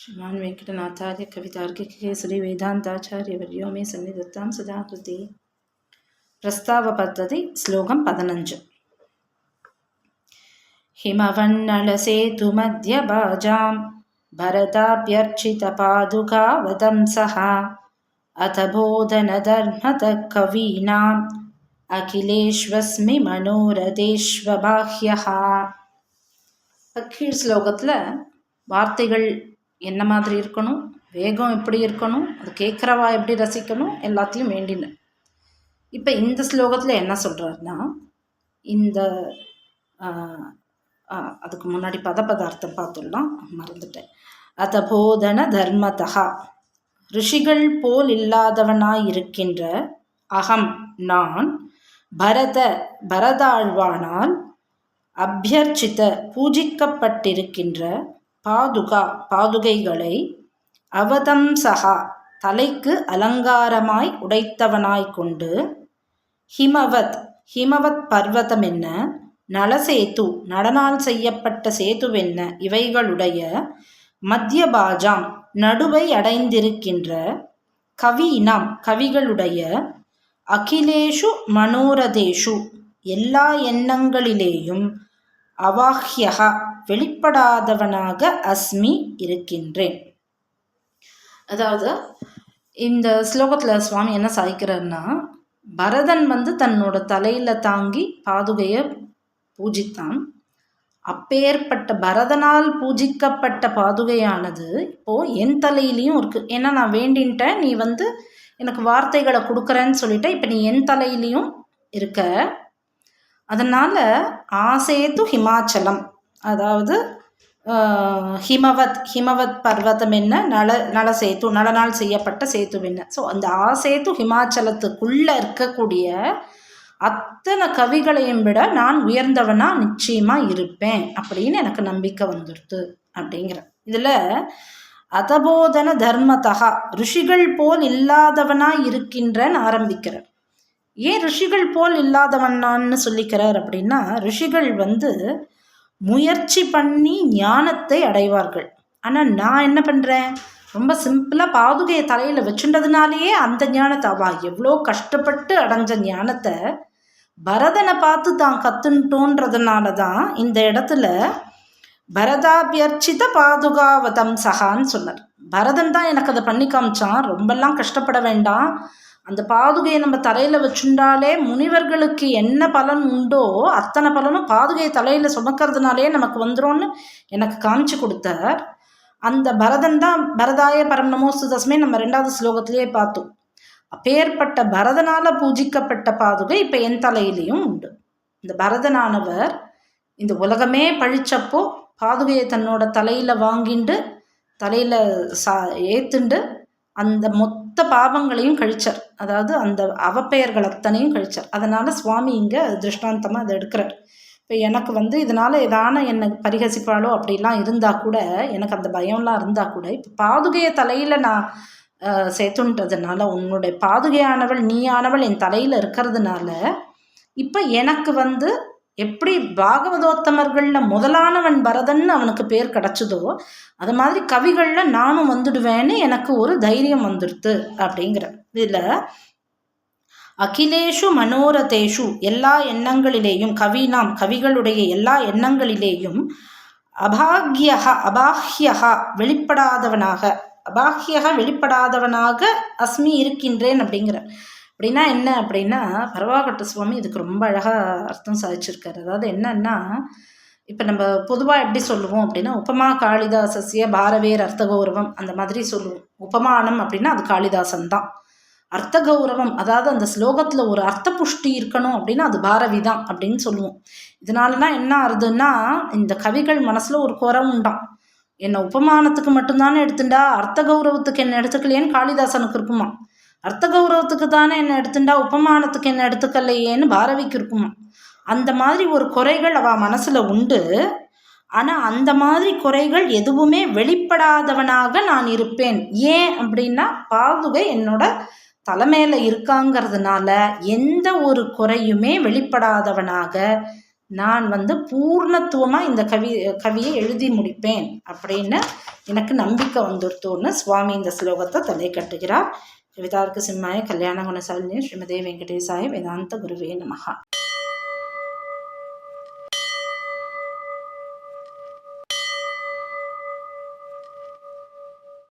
श्रीमान् वेङ्कटनाथार्य कवितार्किकेसरी वेदान्ताचार्यवर्यो मे सन्निधत्तां सदा कृति प्रस्तावपद्धति श्लोकं पदनञ्च हिमवन्नलसेतुमध्यभाजां भरताभ्यर्चितपादुकावदंसः अथ बोधनधर्मतः कवीनाम् அகிலேஷ்வஸ்மி மனோரதேஷ்வபாஹ்யா கீழ் ஸ்லோகத்தில் வார்த்தைகள் என்ன மாதிரி இருக்கணும்? வேகம் எப்படி இருக்கணும்? அது கேட்குறவா எப்படி ரசிக்கணும்? எல்லாத்தையும் வேண்டினேன் இப்போ இந்த ஸ்லோகத்தில் என்ன சொல்கிறாருன்னா இந்த அதுக்கு முன்னாடி பத பதார்த்தம் பார்த்துடலாம். மறந்துட்டேன். அத போதன தர்மதா ரிஷிகள் போல் இல்லாதவனாய் இருக்கின்ற அகம் நான் பரத பரதாழ்வானால் அபியர்ச்சித பூஜிக்கப்பட்டிருக்கின்ற பாதுகா பாதுகைகளை அவதம்சகா தலைக்கு அலங்காரமாய் உடைத்தவனாய் கொண்டு ஹிமவத் ஹிமவத் பர்வதம் என்ன? நலசேத்து நடனால் செய்யப்பட்ட சேதுவென்ன இவைகளுடைய மத்தியபாஜாம் நடுவை அடைந்திருக்கின்ற கவீனாம் கவிகளுடைய அகிலேஷு மனோரதேஷு எல்லா எண்ணங்களிலேயும் அவாஹ்யகா வெளிப்படாதவனாக அஸ்மி இருக்கின்றேன். அதாவது இந்த ஸ்லோகத்தில் சுவாமி என்ன சாய்க்கிறார்னா பரதன் வந்து தன்னோட தலையில் தாங்கி பாதுகையை பூஜித்தான். அப்பேற்பட்ட பரதனால் பூஜிக்கப்பட்ட பாதுகையானது இப்போது என் தலையிலையும் இருக்குது ஏன்னா நான் வேண்டின்ட்டேன் நீ வந்து எனக்கு வார்த்தைகளை கொடுக்குறேன்னு சொல்லிட்டு இப்போ நீ என் தலையிலையும் இருக்க. அதனால் ஆசேத்து ஹிமாச்சலம். அதாவது ஹிமவத் ஹிமவத் பர்வதம் என்ன? நல நல சேத்து நலனால் செய்யப்பட்ட சேத்து என்ன? ஸோ அந்த ஆசேத்து ஹிமாச்சலத்துக்குள்ளே இருக்கக்கூடிய அத்தனை கவிகளையும் விட நான் உயர்ந்தவனாக நிச்சயமாக இருப்பேன் அப்படின்னு எனக்கு நம்பிக்கை வந்துடுது அப்படிங்கிற. இதில் அதபோதன தர்மதகா ரிஷிகள் போல் இல்லாதவனாக இருக்கின்றன்னு ஆரம்பிக்கிறார். ஏன் ரிஷிகள் போல் இல்லாதவனான்னு சொல்லிக்கிறார் அப்படின்னா ரிஷிகள் வந்து முயற்சி பண்ணி ஞானத்தை அடைவார்கள். ஆனால் நான் என்ன பண்ணுறேன் ரொம்ப சிம்பிளாக பாதுகையை தலையில் வச்சுட்டதுனாலேயே அந்த ஞானத்தை அவா எவ்வளோ கஷ்டப்பட்டு அடைஞ்ச ஞானத்தை பரதனை பார்த்து தான் கற்றுன்ட்டோன்றதுனால தான் இந்த இடத்துல பரதாபியர்ச்சித பாதுகாவதம் சகான்னு சொன்னார். பரதன் தான் எனக்கு அதை பண்ணி காமிச்சான். ரொம்பலாம் கஷ்டப்பட வேண்டாம். அந்த பாதுகையை நம்ம தலையில் வச்சுண்டாலே முனிவர்களுக்கு என்ன பலன் உண்டோ அத்தனை பலனும் பாதுகையை தலையில் சுமக்கிறதுனாலே நமக்கு வந்துடும்னு எனக்கு காமிச்சு கொடுத்தார் அந்த பரதன் தான் பரதாய பரம் நமோஸ்து தஸ்மே நம்ம ரெண்டாவது ஸ்லோகத்திலேயே பார்த்தோம். அப்பேற்பட்ட பரதனால் பூஜிக்கப்பட்ட பாதுகை இப்போ என் தலையிலையும் உண்டு. இந்த பரதனானவர் இந்த உலகமே பழிச்சப்போ பாதுகையை தன்னோட தலையில் வாங்கிண்டு தலையில் சா ஏத்துண்டு அந்த மொத்த மொத்த பாவங்களையும் கழிச்சார். அதாவது அந்த அவப்பெயர்கள் அத்தனையும் கழிச்சார். அதனால் சுவாமி இங்கே திருஷ்டாந்தமாக அதை எடுக்கிறார். இப்போ எனக்கு வந்து இதனால் ஏதான என்னை பரிகசிப்பாளோ அப்படிலாம் இருந்தால் கூட எனக்கு அந்த பயம்லாம் இருந்தால் கூட இப்போ பாதுகையை தலையில் நான் சேர்த்துன்றதுனால உன்னுடைய பாதுகையானவள் நீயானவள் என் தலையில் இருக்கிறதுனால இப்போ எனக்கு வந்து எப்படி பாகவதோத்தமர்களில் முதலானவன் பரதன் அவனுக்கு பேர் கிடச்சதோ அது மாதிரி கவிகளில் நானும் வந்துடுவேன்னு எனக்கு ஒரு தைரியம் வந்துடுது அப்படிங்கிற. இதில் அகிலேஷு மனோரதேஷு எல்லா எண்ணங்களிலேயும் கவினாம் கவிகளுடைய எல்லா எண்ணங்களிலேயும் அபாகியகா அபாஹ்யகா வெளிப்படாதவனாக அபாகியக வெளிப்படாதவனாக அஸ்மி இருக்கின்றேன் அப்படிங்கிற. அப்படின்னா என்ன அப்படின்னா பரவாகட்ட சுவாமி இதுக்கு ரொம்ப அழகாக அர்த்தம் சாதிச்சிருக்காரு. அதாவது என்னன்னா இப்போ நம்ம பொதுவாக எப்படி சொல்லுவோம் அப்படின்னா உபமா காளிதாசசிய பாரவேர் அர்த்த கௌரவம் அந்த மாதிரி சொல்லுவோம். உபமானம் அப்படின்னா அது காளிதாசன் தான் அர்த்த கௌரவம் அதாவது அந்த ஸ்லோகத்தில் ஒரு அர்த்த புஷ்டி இருக்கணும் அப்படின்னா அது பாரவி தான் அப்படின்னு சொல்லுவோம். இதனாலனா என்ன ஆறுதுன்னா இந்த கவிகள் மனசில் ஒரு குறை உண்டாம். என்னை உபமானத்துக்கு மட்டும்தானே எடுத்துட்டா அர்த்த கௌரவத்துக்கு என்ன எடுத்துக்கலையேன்னு காளிதாசனுக்கு இருக்குமா அர்த்த கௌரவத்துக்கு தானே என்ன எடுத்துட்டா உபமானத்துக்கு என்ன எடுத்துக்கலையேன்னு பாரவிக்கு இருக்குமா அந்த மாதிரி ஒரு குறைகள் அவள் மனசில் உண்டு. ஆனால் அந்த மாதிரி குறைகள் எதுவுமே வெளிப்படாதவனாக நான் இருப்பேன். ஏன் அப்படின்னா பாதுகை என்னோட தலைமையில் இருக்காங்கிறதுனால எந்த ஒரு குறையுமே வெளிப்படாதவனாக நான் வந்து பூர்ணத்துவமாக இந்த கவி கவியை எழுதி முடிப்பேன் அப்படின்னு எனக்கு நம்பிக்கை வந்துருத்தோன்னு சுவாமி இந்த ஸ்லோகத்தை தலை கட்டுகிறார் వితార్క సింహాయ కళ్యాణ గుణశాలిని శ్రీమదే వెంకటేశాయ వేదాంత గురువే నమ.